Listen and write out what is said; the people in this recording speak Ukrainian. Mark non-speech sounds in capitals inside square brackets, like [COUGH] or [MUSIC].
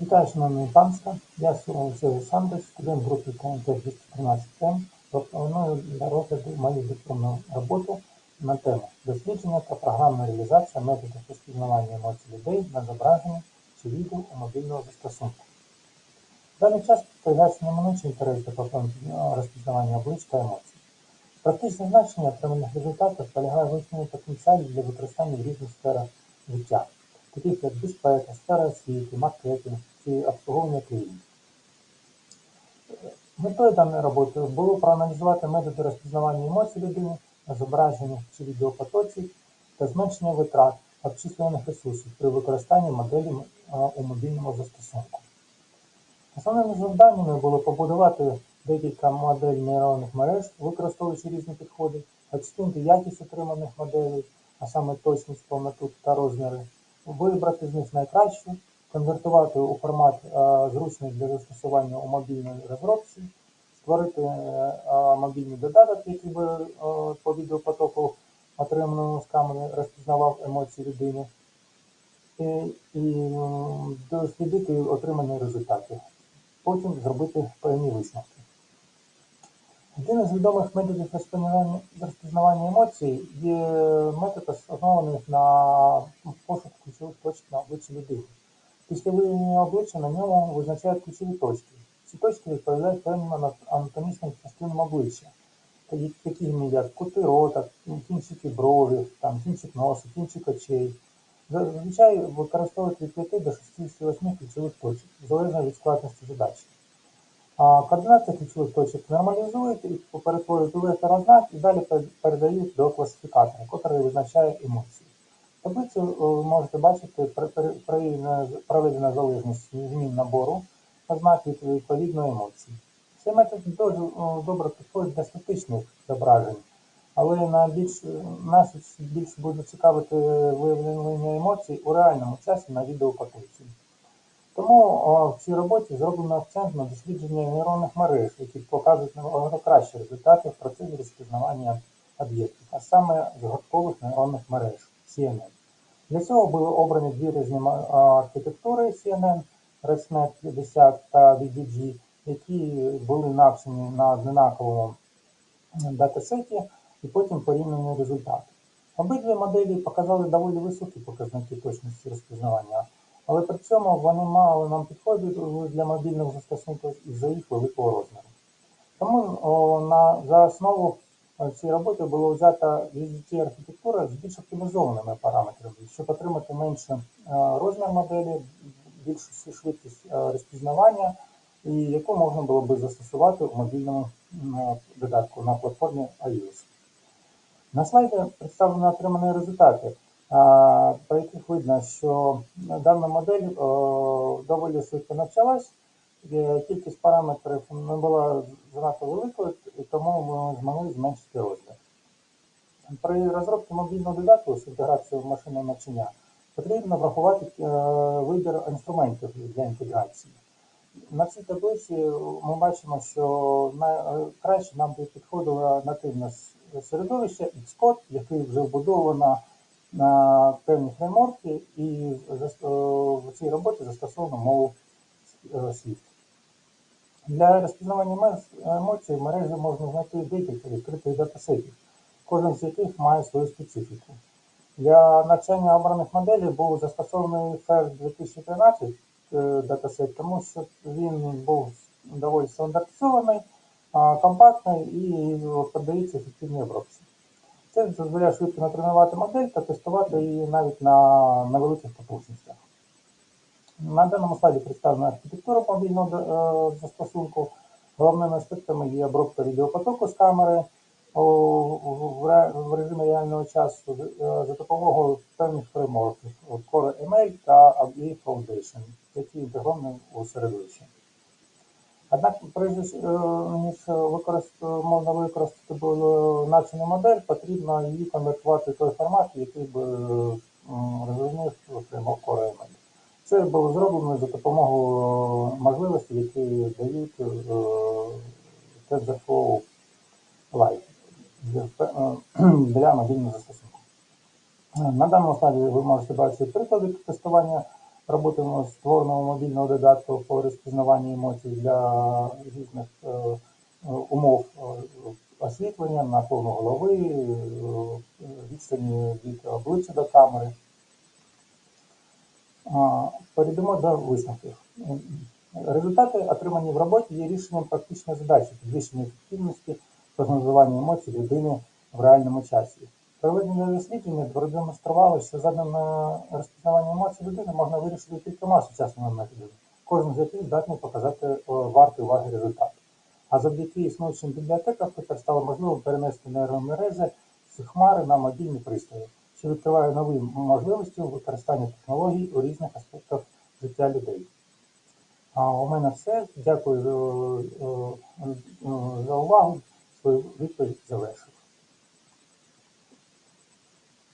Вітаю, шановні панства. Я Олексій Олександрович, студент групи КНТ 213М. Пропоную для розгляду мою дипломну роботу на тему дослідження та програмна реалізація методів розпізнавання емоцій людей на зображенні чи відео у мобільного застосунку. В даний час спостерігається неминучий інтерес до програм розпізнавання облич та емоцій. Практичне значення отриманих результатів полягає в висновленні потенціалів для використання в різних сферах життя, таких як безпека, сфера освіти, маркетинг чи обслуговування клієнтів. Метою даної роботи було проаналізувати методи розпізнавання емоцій людини на зображенні чи відеопотоці та зменшення витрат обчислюваних ресурсів при використанні моделі у мобільному застосунку. Основними завданнями було побудувати декілька моделей нейронних мереж, використовуючи різні підходи, оцінити якість отриманих моделей, а саме точність, повноту та розміри, вибрати з них найкращу, конвертувати у формат е, зручний для застосування у мобільній розробці, створити е, е, мобільний додаток, який би по відеопотоку, отриманому з камери, розпізнавав емоції людини, і, і дослідити отримані результати. Потім зробити певні висновки. Один із відомих методів розпізнавання, емоцій є метод, оснований на пошуку ключових точок на обличчі людини. Після виявлення обличчя на ньому визначають ключові точки. Ці точки відповідають певним ана- анатомічним частинам обличчя, такими як кути рота, кінчики бровів, там, кінчик носа, кінчик очей. Зазвичай використовують від 5 до 68 ключових точок, залежно від складності задачі. А координати ключових точок нормалізують і перетворюють у вектор ознак і далі передають до класифікатора, який визначає емоції. В таблиці е, ви можете бачити проведена залежність змін набору ознак від відповідної емоції. Цей метод дуже е, добре підходить для статичних зображень, але на більш, нас більше буде цікавити виявлення емоцій у реальному часі на відеопотоці. Тому в цій роботі зроблено акцент на дослідження нейронних мереж, які показують набагато кращі результати в процесі розпізнавання об'єктів, а саме згадкових нейронних мереж CNN. Для цього були обрані дві різні архітектури CNN, ResNet 50 та VDG, які були навчені на однаковому датасеті і потім порівняні результати. Обидві моделі показали доволі високі показники точності розпізнавання, але при цьому вони мало нам підходять для мобільних застосунків із-за їх великого розміру. Тому о, на, за основу е, цієї роботи було взята VGT архітектура з більш оптимізованими параметрами, щоб отримати менше е, розмір моделі, більшу швидкість е, розпізнавання, і яку можна було би застосувати у мобільному додатку на платформі iOS. На слайді представлені отримані результати, по яких видно, що дана модель доволі швидко навчалась, е, кількість параметрів не була занадто великою, і тому ми змогли зменшити розмір. При розробці мобільного додатку з інтеграцією в навчання потрібно врахувати е, вибір інструментів для інтеграції. На цій таблиці ми бачимо, що найкраще нам би підходило нативне середовище Xcode, яке вже вбудовано на певні фреймворки, і е, в цій роботі застосовано мову е, Swift. Для розпізнавання емоцій в мережі можна знайти декілька відкритих датасетів, кожен з яких має свою специфіку. Для навчання обраних моделей був застосований FAIR 2013 е, датасет, тому що він був доволі стандартизований, компактний і піддається ефективній обробці. Це дозволяє швидко натренувати модель та тестувати її навіть на невеликих потужностях. На даному слайді представлена архітектура мобільного е, застосунку. Головними аспектами є обробка відеопотоку з камери в, режимі реального часу е, за допомогою певних фреймворків Core ML та Foundation, які інтегровані у середовище. Однак, прежде е, ніж використ- можна використати навчену модель, потрібно її конвертувати в той формат, який би розумів фреймворк Core. Це було зроблено за допомогою можливостей, які дають е, TensorFlow Lite для, е, [CLEARS THROAT] для мобільного застосунку. На даному слайді ви можете бачити приклади тестування Роботимо з створеного мобільного додатку по розпізнаванню емоцій для різних е, умов е, освітлення, наклону голови, е, відстані від обличчя до камери. Перейдемо до висновків. Результати, отримані в роботі, є рішенням практичної задачі підвищення ефективності прогнозування емоцій людини в реальному часі. Проведення дослідження продемонструвало, що задане розпізнавання емоцій людини можна вирішити кількома сучасними методами, кожен з яких здатний показати е, вартий уваги результат. А завдяки існуючим бібліотекам тепер стало можливо перенести нейромережі з хмари на мобільні пристрої, що відкриває нові можливості у використанні технологій у різних аспектах життя людей. А у мене все. Дякую е, е, за увагу. Свою відповідь завершив.